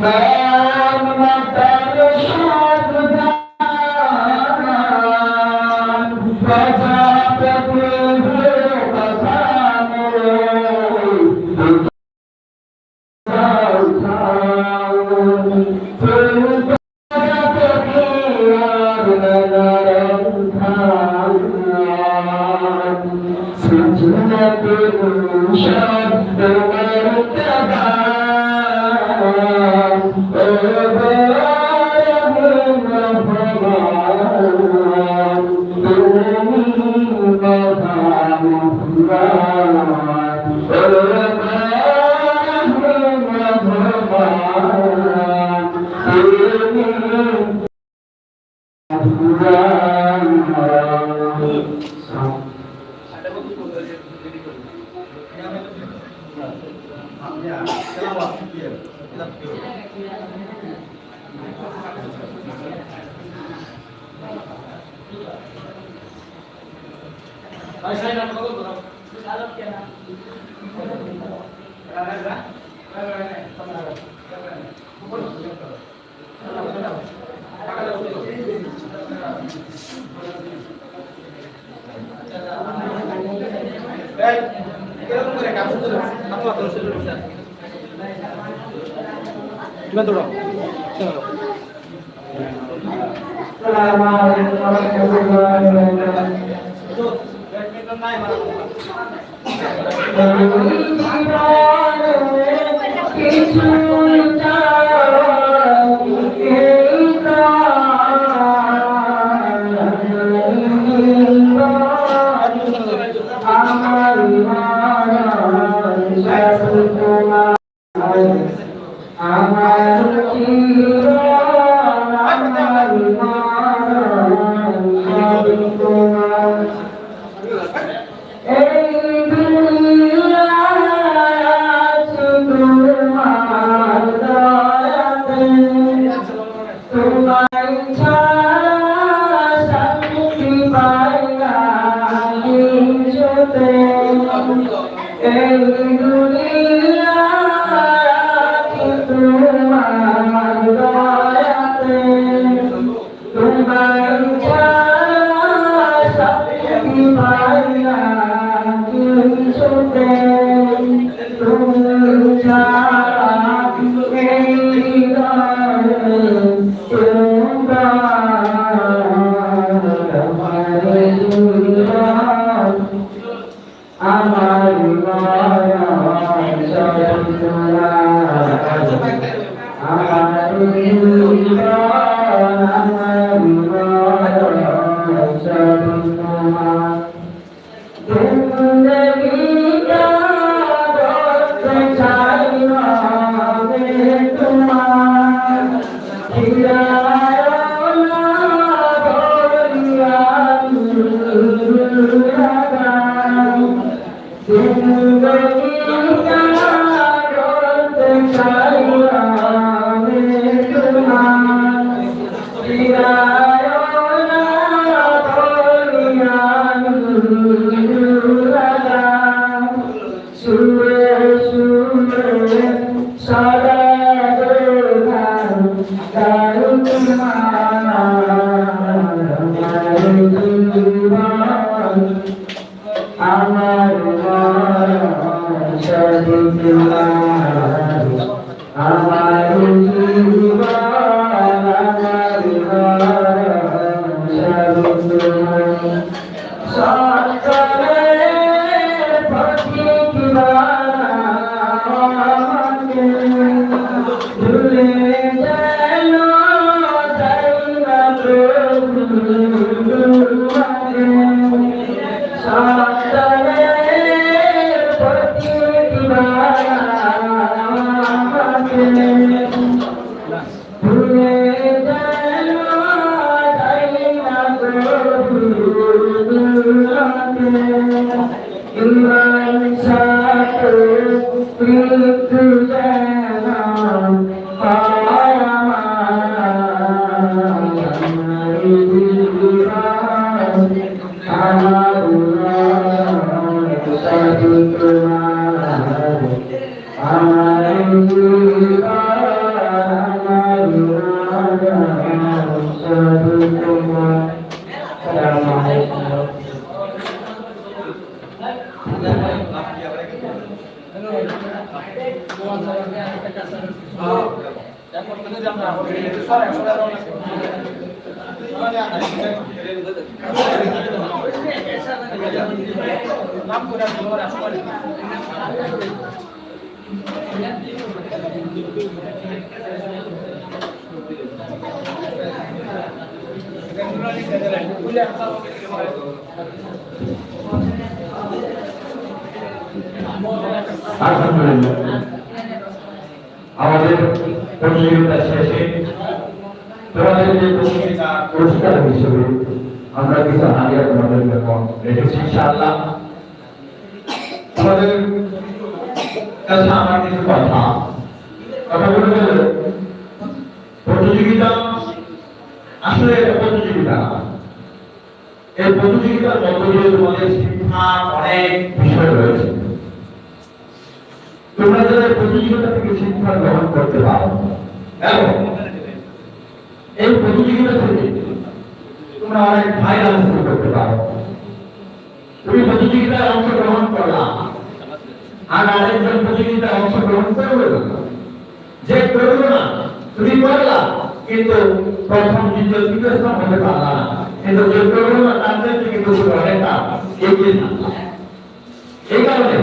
Bye. Amen. Assalamualaikum warahmatullahi wabarakatuh. আমার আমাদের প্রতিযোগিতা শেষে তোমাদের পুরস্কার হিসেবে আমরা কিছু হারিয়া তোমাদের রেখেছি, ইনশাআল্লাহ। আমাদের কাছে আমার কিছু কথা। কথাগুলো প্রতিযোগিতা আসলে এটা প্রতিযোগিতা। এই প্রতিযোগিতার মধ্য দিয়ে তোমাদের শিক্ষার অনেক বিষয় রয়েছে। তোমরা যারা প্রতিযোগিতা থেকে শিক্ষা গ্রহণ করতে পারো, এবং এই প্রতিযোগিতা থেকে তোমরা অনেক ফায়দা হাসিল করতে পারো। তুমি প্রতিযোগিতায় অংশগ্রহণ করলাম আর আরেকজন প্রতিযোগিতায় অংশগ্রহণ করবে যে করবে না, তুমি করলা, কিন্তু প্রথম, দ্বিতীয়, তৃতীয় স্থান হতে পারলা না। কিন্তু যে করবে না তাদের থেকে অনেকটা এগিয়ে এই কারণে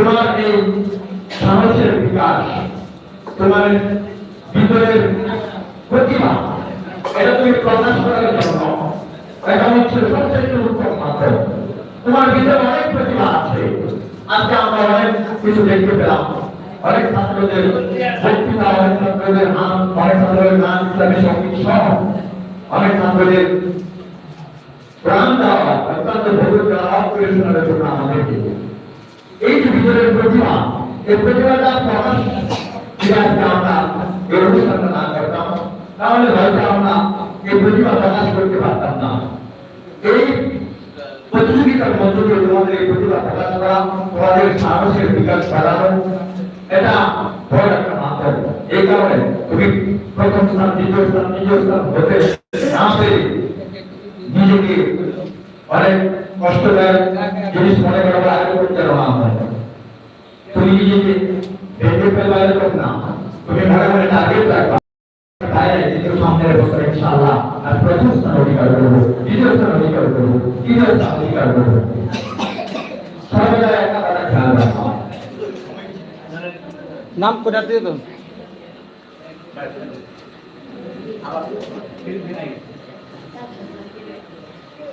তোমার এই সাহসের বিকাশ, তোমার ভিতরের প্রতিভা এটা তুমি প্রকাশ করার জন্য এটা হচ্ছে সবচেয়ে উত্তম মাধ্যম। তোমার ভিতরে অনেক প্রতিভা আছে। আজকে আমরা অনেক কিছু দেখতে পেলাম। অনেক ছাত্রদের বক্তৃতা, অনেক ছাত্রদের নাম অনেক ছাত্রদের নাম ইসলামী সংগীত সহ অনেক ছাত্রদের প্রাণ দেওয়া অত্যন্ত ভগবত দেওয়া করে শোনার জন্য আমাদেরকে এই যে ভিতরের প্রতিভা এই প্রতিভাটা প্রকাশ যদি আজকে আমরা এই অনুষ্ঠানটা না করতাম তাহলে হয়তো আমরা এই প্রতিভা প্রকাশ করতে পারতাম না এই প্রতিযোগিতার মধ্য দিয়ে তোমাদের এই প্রতিভা প্রকাশ করা তোমাদের সাহসের বিকাশ বাড়ানো এটা বড় একটা মাধ্যম এই কারণে তুমি প্রথম স্থান দ্বিতীয় স্থান তৃতীয় স্থান হতে না পেরে নিজেকে অনেক কষ্টদায়ক জিনিস মনে করা বা আগে করতে না হয়। তুমি নিজেকে ভেঙে ফেলবা এরকম না? তুমি মনে মনে টার্গেট রাখবা। সামনের বছর ইনশাআল্লাহ আর প্রথম স্থান অধিকার করব দ্বিতীয় স্থান অধিকার করব তৃতীয় স্থান অধিকার করব। সর্বদা একটা কথা খেয়াল রাখবা নাম কোথা দিয়ে তো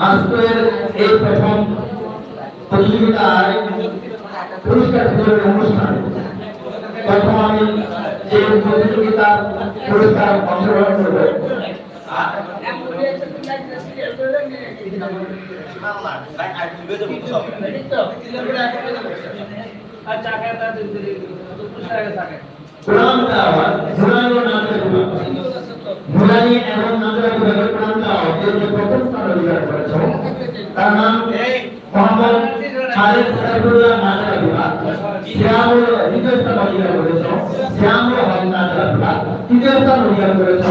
আজকের এই প্রথম প্রতিযোগিতায় পুরস্কার বিতরণের অনুষ্ঠানে প্রথম আমি যে প্রতিযোগিতার পুরস্কার অংশগ্রহণ করব নুরানি এবং যে প্রথম স্থান অধিকার করেছে। তার নাম মোহাম্মদ খালেদ সাইফুল্লাহ নাজরা বিভাগ। শ্যামল দ্বিতীয় স্থান অধিকার করেছে। শ্যামল হক নাজরা বিভাগ। তৃতীয় স্থান অধিকার করেছে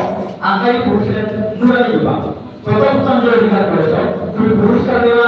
আকাই হোসেন নুরানি বিভাগ। প্রথম স্থান অধিকার করেছে। তুমি পুরস্কার দেওয়া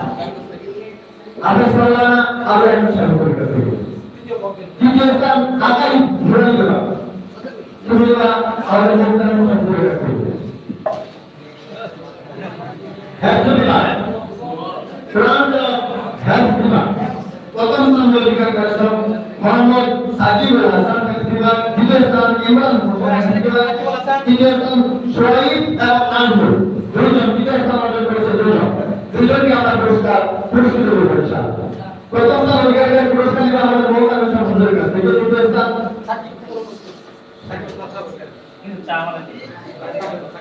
আবেশ মাওলানা আবরাহিম সাহেব পরীক্ষা থেকে তৃতীয় স্থান অধিকার করেছেন মোহাম্মদ সাকিবুল হাসান দ্বিতীয় স্থান ইমরান হোসেন। তৃতীয় স্থান শোয়েব এবং নাজমুল দুইজন তৃতীয় স্থান অর্জন করেছে দুইজন আমরা পুরস্কার পুরস্কৃত করব, ইনশাআল্লাহ। প্রথম স্থান অধিকারীদের পুরস্কার দিবে আমাদের মৌলানা সাহেব হুজুরের কাছ দ্বিতীয় স্থান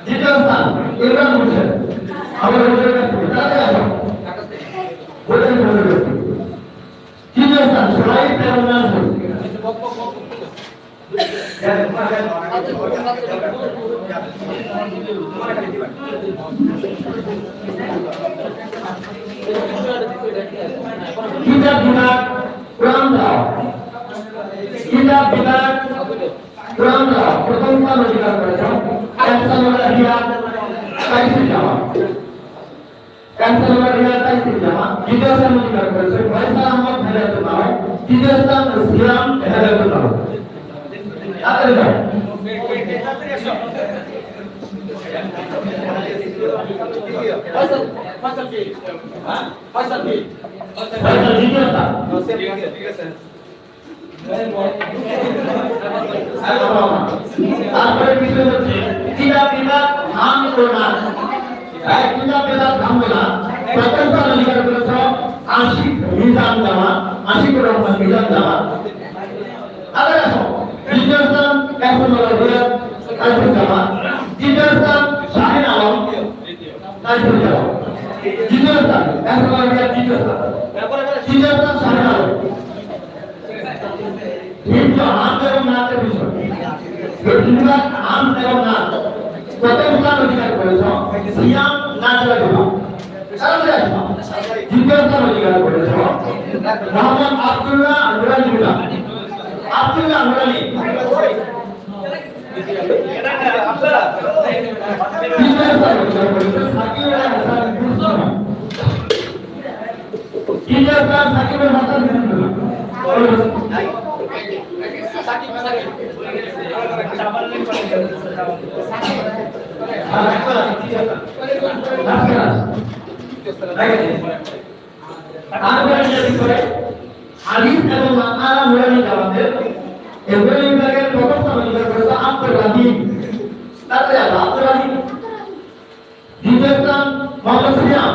দ্বিতীয় স্থান ইমরান হোসেন। আমাদের তাদের আসো। বলেন হুজুরের তৃতীয় স্থান কিতাব বিভাগ কোরআন দাও কিতাব বিভাগ কোরআন দাও প্রথম স্থান অধিকার করেছেন ক্যান্সারুল্লাহ রিয়া তাইসির জামা ক্যান্সারুল্লাহ রিয়া তাইসির জামা দ্বিতীয় স্থান অধিকার করেছেন ফয়সাল আহমদ হেদায়তুল্লাহ তৃতীয় স্থান সিয়াম হেদায়তুল্লাহ তাড়াতাড়ি দাও ফয়সাল দ্বিতীয় স্থান তারপরে বিষয় হচ্ছে কিতাব বিভাগ নাচ এক কিতাব বিভাগ থামবে না প্রথম স্থান অধিকার করেছ আশিক মিজান জামা আশিকুর রহমান মিজান জামা আগে আসো দ্বিতীয় স্থান কাইফুল্লাহ রিয়াদ কাইফুল জামা তৃতীয় স্থান শাহিন আলম কাইফুল জামা তৃতীয় স্থান কাইফুল্লাহ রিয়াদ তৃতীয় স্থান তৃতীয় স্থান আলম কিন্তু হাত এবং নাচের বিষয় বেশিরভাগ আম এবং নাচ প্রথম স্থান অধিকার দ্বিতীয় তৃতীয় কুরসুমা তৃতীয় স্থান সাকিব হাসান কুরসুমা হাদিস এবং মাকালা মুরানি জামাতের এগুলি বিভাগের প্রথম স্থান করেছে আব্দুল রাহিম তারপরে আব্দুল রাহিম দ্বিতীয় স্থান মোহাম্মদ সিয়াম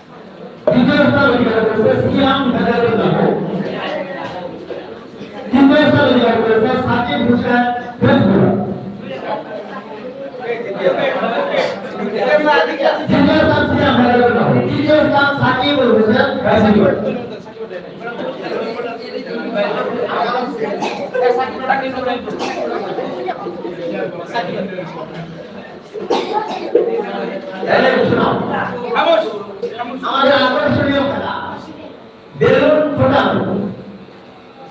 স্থান অধিকার করেছে সিয়াম হেদায়তুল্লাহ তৃতীয় স্থান অধিকার করেছে সাকিব হোসেন ফেসবুক তৃতীয় স্থান আমাদের আকর্ষণীয় খেলা বেলুন ফোটানো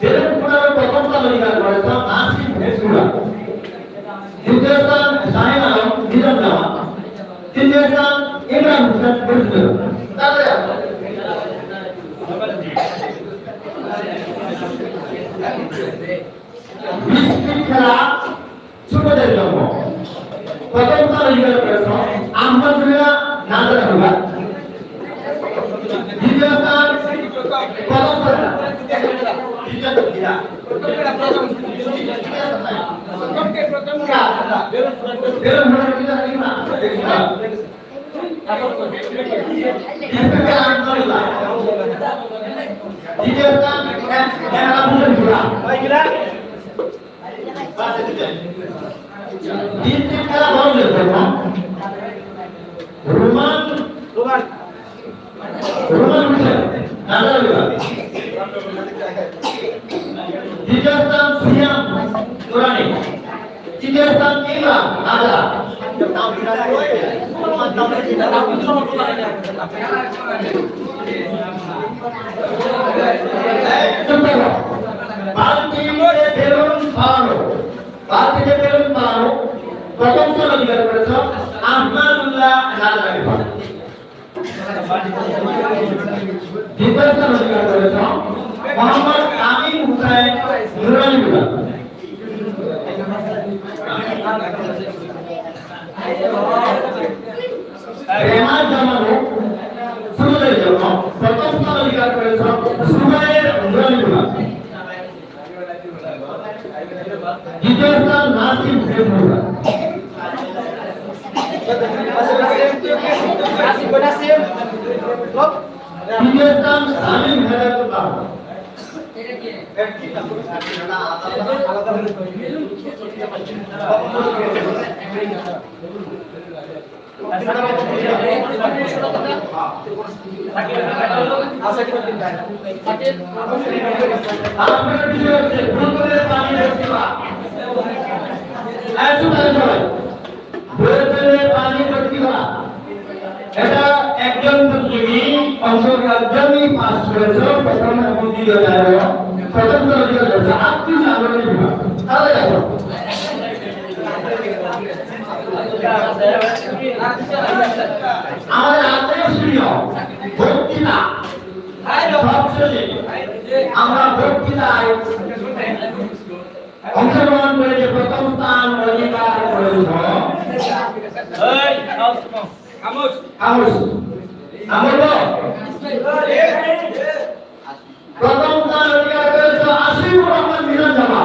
বেলুন ফোটানো প্রথম তালিকা করেছে নাসিম ভেসুরা দ্বিতীয় স্থান শাহিন আলম নিজাম তৃতীয় স্থান ইমরান হোসেন ভেসুরা তারপরে আসো। খেলা ছোটদের জন্য প্রথম তালিকা করেছে দ্বিতীয় স্থান প্রথম দ্বিতীয় বেলুন ফোটানো কি জানি না দেখিনা বিস্কিট খেলা আহমদুল্লাহ দ্বিতীয় স্থান বিস্কিট খেলা বন্ধের জন্য রোমান রোমান। হোসেন নাজার হুলা দ্বিতীয় স্থান সিয়াম কোরআনি। তৃতীয় স্থান ইমরান নাজা বালতিতে বেলুন পালানো বালতিতে পেলেন পালানো প্রথম স্থান অধিকার করেছ আহমাদুল্লাহ নাজরানি দ্বিতীয় স্থান অধিকার করেছ মোহাম্মদ আমিন হুসাইন নুরানি বিভাগ রেমার জামানো সুরদের জন্য প্রথম স্থান অধিকার করেছ সুবাইয়ের নুরানি বিভাগ দ্বিতীয় স্থান নাসিম ফেরমুরা তৃতীয় স্থান সালিম হেদায়তুল্লাহ আপনার বিষয় একটু তাহলে সবাই বোতলের পানি করা এটা একজন প্রতিযোগী অংশগ্রহণী পাস করেছে প্রথম এবং দ্বিতীয় জায়গায় প্রথম অধিকার করেছে আত্মীয় আন্দোলনের বিভাগ তাহলে দেখো আমাদের আকর্ষণীয় বক্তৃতা সবশেষে আমরা বক্তৃতায় অংশগ্রহণ করে যে প্রথম স্থান অধিকার করেছ প্রথম স্থান অধিকার করেছ আসিফ রহমান মিলন জামা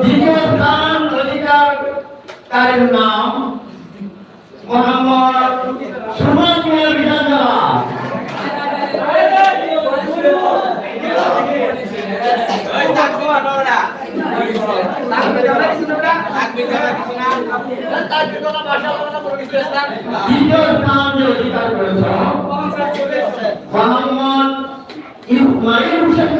দ্বিতীয় স্থান অধিকারকারীর নাম মোহাম্মদ সুমন কুমার বিধানসভা দ্বিতীয় স্থান যে অধিকার করেছ মোহাম্মদ ইসমাইল হোসেন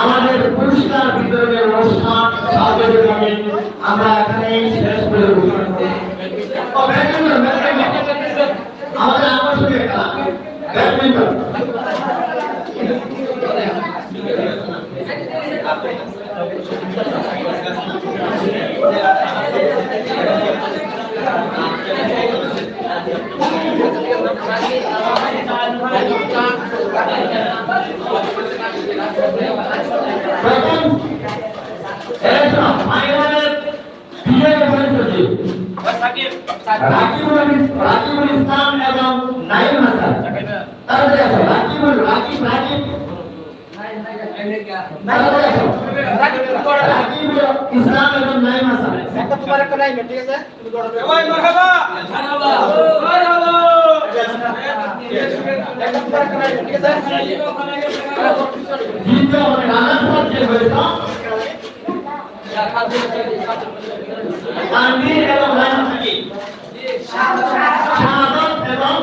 আমাদের পুরস্কার বিতরণের অনুষ্ঠান আমরা এখানে শেষ করে। আমাদের আকর্ষণীয় খেলা ব্যাডমিন্টন প্রথম এসব ফাইনালের বিজয় হয়েছে রাকিবুল রাকিবুল ইসলাম এবং নাইম হাসান তারপরে আসো রাকিবুল রাকিব রাকিব তারপরে আসো রাকিবুল ইসলাম এবং নাইম হাসান তোমার একটা নাই ঠিক আছে তুমি দৌড়াবে মারহাবা মারহাবা মারহাবা তানভীর এবং রায়হানকে শাহাদাত এবং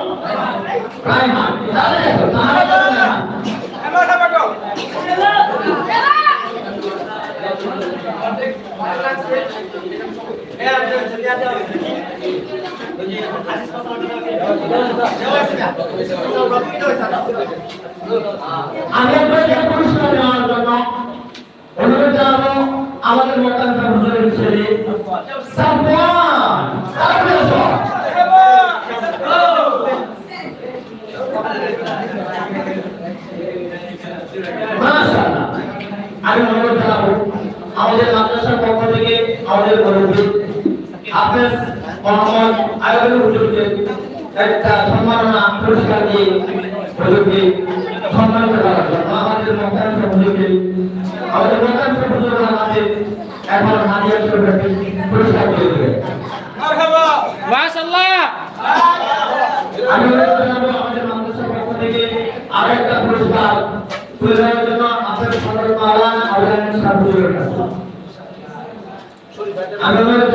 রায়হান তাহলে দেখো শাহাদাত এবং রায়হান আমি আপনাকে পুরস্কার দেওয়ার জন্য আমাদের মোকান্তা হুজুরের ছেলে। আমি অনুরোধ জানাব, আমাদের মাদ্রাসার পক্ষ থেকে আমাদের মুরব্বী হাফেজ মোহাম্মদ আয়ুবুল হুজুরকে একটা সম্মাননা পুরস্কার দিয়ে হুজুরকে সম্মানিত করার জন্য আমাদের মোকান্তা হুজুরকে আমাদের মোকান্তা হুজুর আমাদের এখন হাদিয়া স্বরূপ পুরস্কার দিয়ে দেবে মাশাআল্লাহ! আমি আমাদের মাদ্রাসার পক্ষ থেকে আরেকটা পুরস্কার তুলে দেওয়ার জন্য আপনাদের সদর মাওলানা আউলানা সাহেব কাছে। আমি অনুরোধ জানাব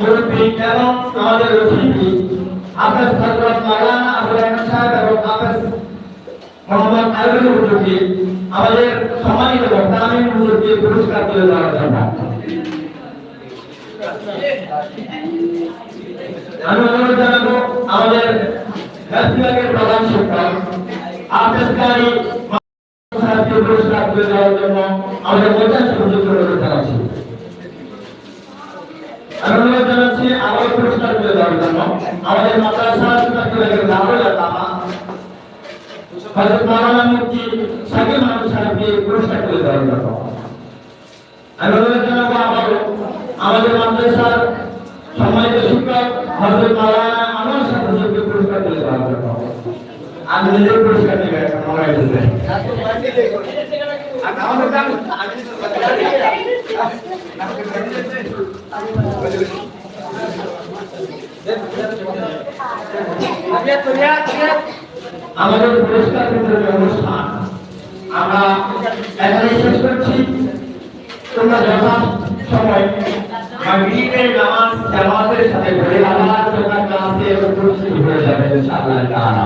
মুরব্বী এবং আমাদের অতিথি হাফেজ হযরত মাওলানা আবুল হাসান সাহেব এবং হাফেজ মোহাম্মদ সম্মানিত বক্তা আমিন হুজুরকে পুরস্কার তুলে দেওয়ার জন্য। আমি আমাদের বিভাগের প্রধান শিক্ষক হাফেজ পুরস্কার তুলে দেওয়ার জন্য আমাদের পঞ্চাশ হুজুরকে অনুরোধ জানাচ্ছি অনুরোধ জানাচ্ছি আবার পুরস্কার তুলে দেওয়ার জন্য আমাদের মাদ্রাসা বিভাগের দারুল আল্লামা হযরত মাওলানা মুফতি শাকিল মাহমুদ সাহেবকে পুরস্কার তুলে দেওয়ার জন্য। আমি অনুরোধ জানাব আবারও আমাদের মাদ্রাসার সম্মানিত শিক্ষক হযরত মাওলানা আনোয়ার সাহেব হুজুরকে পুরস্কার তুলে দেওয়ার জন্য। আমি নিজের পুরস্কার এখন মনে হইতেছে আমাদের পুরস্কার বিতরণী অনুষ্ঠান। আমরা এখানে শেষ করছি। তোমরা যথা সময় মাগরিবের নামাজ জামাতের সাথে পড়ে আবার তোমার ক্লাসে উপস্থিত হয়ে যাবে, ইনশাআল্লাহ তাআলা